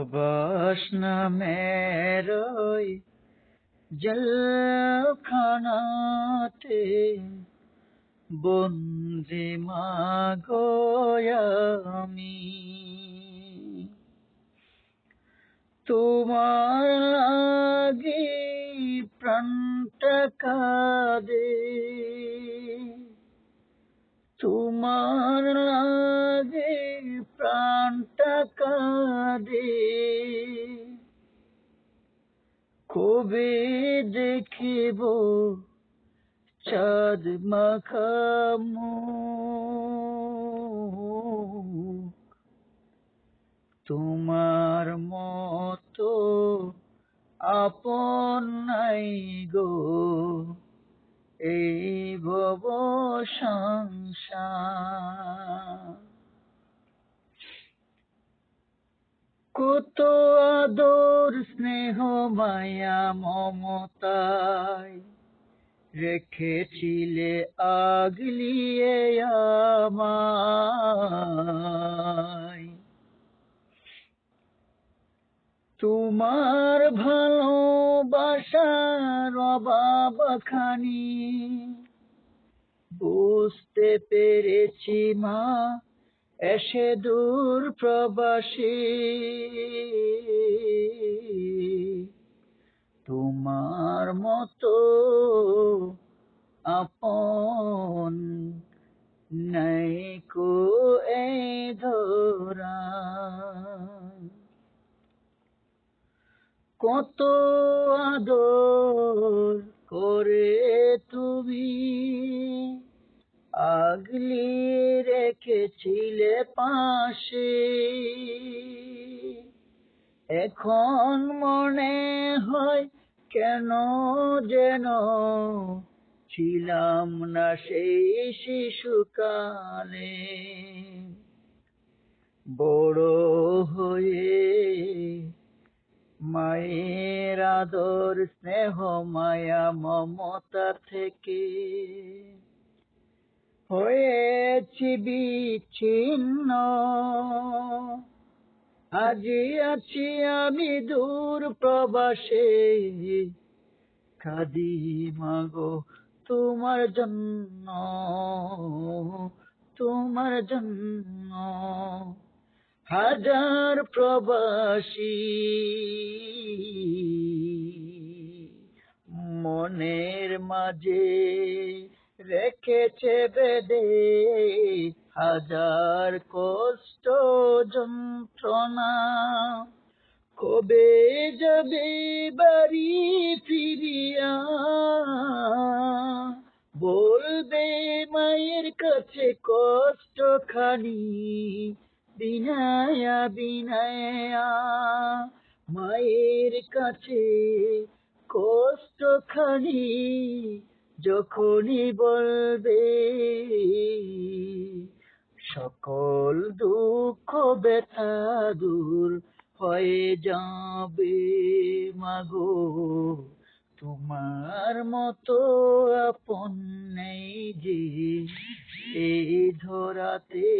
প্রবাস নামের ওই জলখানাতে। বন্দি মাগো আমি। তোমার লাগি প্রাণটা কাঁদে। তোমার লাগে দেখিব চাঁদ মাখামু। তোমার মতো আপন নাই গো এই ভব সংসার। কত আদর স্নেহ মায়া মমতায় রেখেছিলে আগলিয়ে আমায়। তোমার ভালোবাসার অভাব খানি বুঝতে পেরেছি মা এসে দূর প্রবাসী। তোমার মতো আপন নাই কো এই ধরা। কত আদর করে তুমি আগলি রেখেছিলে পাশে। এখন মনে হয় কেন যেন ছিলাম না সেই শিশুকালে বড় হয়ে মায়ের আদর, স্নেহ, মায়া, মমতা থেকে হয়েছি বিচ্ছিন্ন। আজি আছি আমি দূর প্রবাসে। খাদি মাগো তোমার জন্য তোমার জন্য। হাজার প্রবাসী মনের মাঝে রেখেছে বেদে হাজার কষ্ট যন্ত্রণা। কবে যাবে বাড়ি ফিরিয়া? বলবে মায়ের কাছে কষ্ট খানি বিনায়া বিনায়া। মায়ের কাছে কষ্ট খানি যখনই বলবে, সকল দুঃখ ব্যথা দূর হয়ে যাবে। মাগো, তোমার মতো আপন নেই যে এই ধরাতে।